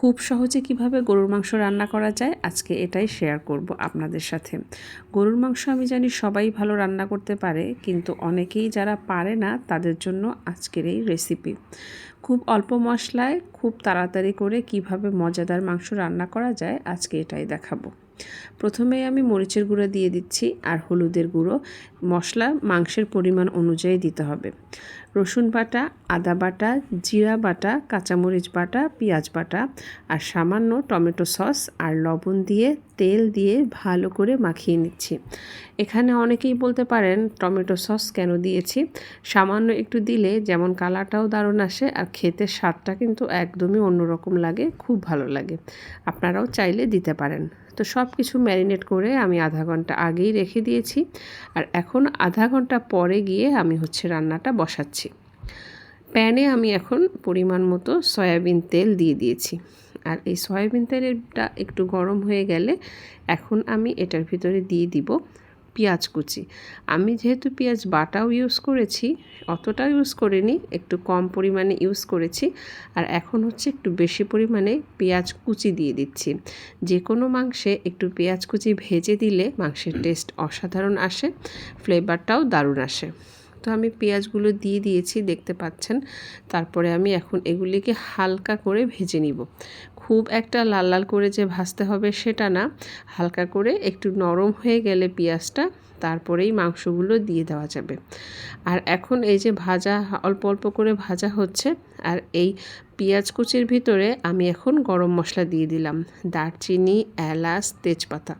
খুব সহজে কীভাবে গরুর মাংস রান্না করা যায় আজকে এটাই শেয়ার করব আপনাদের সাথে। গরুর মাংস আমি জানি সবাই ভালো রান্না করতে পারে, কিন্তু অনেকেই যারা পারে না তাদের জন্য আজকের এই রেসিপি খুব অল্প মশলায় খুব তাড়াতাড়ি করে কীভাবে মজাদার মাংস রান্না করা যায় আজকে এটাই দেখাবো। প্রথমে আমি মরিচের গুঁড়ো দিয়ে দিচ্ছি আর হলুদের গুঁড়ো। মশলা মাংসের পরিমাণ অনুযায়ী দিতে হবে। রসুন বাটা, আদা বাটা, জিরা বাটা, কাঁচামরিচ বাটা, পেঁয়াজ বাটা আর সামান্য টমেটো সস আর লবণ দিয়ে তেল দিয়ে ভালো করে মাখিয়ে নিচ্ছি। এখানে অনেকেই বলতে পারেন টমেটো সস কেন দিয়েছি? সামান্য একটু দিলে যেমন কালারটাও দারুণ আসে আর খেতে স্বাদটা কিন্তু একদমই অন্যরকম লাগে, খুব ভালো লাগে। আপনারাও চাইলে দিতে পারেন। তো সব কিছু ম্যারিনেট করে আমি আধা ঘণ্টা আগেই রেখে দিয়েছি। আর এখন আধা ঘণ্টা পরে গিয়ে আমি হচ্ছে রান্নাটা বসাচ্ছি। প্যানে আমি এখন পরিমাণ মতো সয়াবিন তেল দিয়ে দিয়েছি। আর এই সয়াবিন তেলটা একটু গরম হয়ে গেলে এখন আমি এটার ভিতরে দিয়ে দিব। পেঁয়াজ কুচি। আমি যেহেতু পেঁয়াজ বাটাও ইউজ করেছি অতটা ইউজ করিনি, একটু কম পরিমাণে ইউজ করেছি, আর এখন হচ্ছে একটু বেশি পরিমাণে পেঁয়াজ কুচি দিয়ে দিচ্ছি। যে কোনো মাংসে একটু পেঁয়াজ কুচি ভেজে দিলে মাংসের টেস্ট অসাধারণ আসে ফ্লেভারটাও দারুণ আসে। তো আমি পেঁয়াজগুলো দিয়ে দিয়েছি, দেখতে পাচ্ছেন। তারপরে আমি এখন এগুলিকে হালকা করে ভেজে নিব। খুব একটা লাল লাল করে যে ভাজতে হবে সেটা না। হালকা করে একটু নরম হয়ে গেলে পেঁয়াজটা, তারপরেই মাংসগুলো দিয়ে দেওয়া যাবে। আর এখন এই যে ভাজা, অল্প অল্প করে ভাজা হচ্ছে, আর এই পেঁয়াজ কুচির ভিতরে আমি এখন গরম মশলা দিয়ে দিলাম। দারচিনি, এলাচ, তেজপাতা,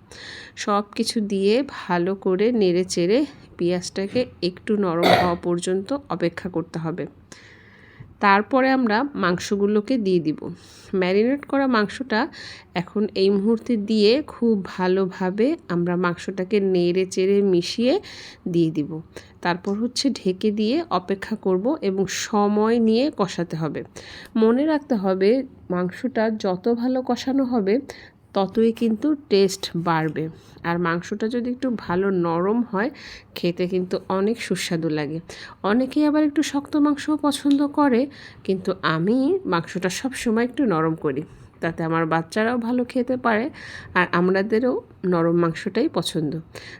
সব কিছু দিয়ে ভালো করে নেড়ে চেড়ে পেঁয়াজটাকে একটু নরম হওয়া পর্যন্ত অপেক্ষা করতে হবে। তারপরে আমরা মাংসগুলোকে দিয়ে দিব। ম্যারিনেট করা মাংসটা এখন এই মুহূর্তে দিয়ে খুব ভালোভাবে আমরা মাংসটাকে নেড়ে চেড়ে মিশিয়ে দিয়ে দিব। তারপর হচ্ছে ঢেকে দিয়ে অপেক্ষা করব এবং সময় নিয়ে কষাতে হবে। মনে রাখতে হবে মাংসটা যত ভালো কষানো হবে ততই কিন্তু টেস্ট বাড়বে। আর মাংসটা যদি একটু ভালো নরম হয়, খেতে কিন্তু অনেক সুস্বাদু লাগে। অনেকেই আবার একটু শক্ত মাংসও পছন্দ করে, কিন্তু আমি মাংসটা সব সময় একটু নরম করি। তাতে আমার বাচ্চারাও ভালো খেতে পারে, আর আমাদেরও নরম মাংসটাই পছন্দ।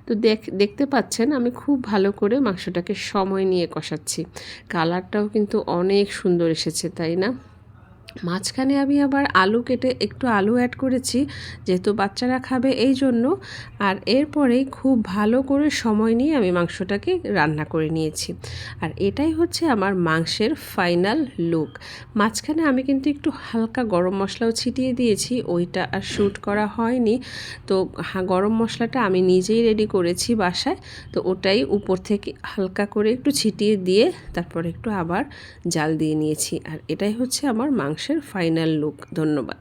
তো দেখ, দেখতে পাচ্ছেন, আমি খুব ভালো করে মাংসটাকে সময় নিয়ে কষাচ্ছি। কালারটাও কিন্তু অনেক সুন্দর এসেছে, তাই না? মাঝখানে আমি আবার আলু কেটে একটু আলু অ্যাড করেছি, যেহেতু বাচ্চারা খাবে এই জন্য। আর এরপরেই খুব ভালো করে সময় নিয়ে আমি মাংসটাকে রান্না করে নিয়েছি। আর এটাই হচ্ছে আমার মাংসের ফাইনাল লুক মাঝখানে আমি কিন্তু একটু হালকা গরম মশলাও ছিটিয়ে দিয়েছি, ওইটা আর শ্যুট করা হয়নি। তো গরম মশলাটা আমি নিজেই রেডি করেছি বাসায়। তো ওটাই উপর থেকে হালকা করে একটু ছিটিয়ে দিয়ে তারপর একটু আবার জাল দিয়ে নিয়েছি। আর এটাই হচ্ছে আমার মাংস মাংসের ফাইনাল লুক ধন্যবাদ।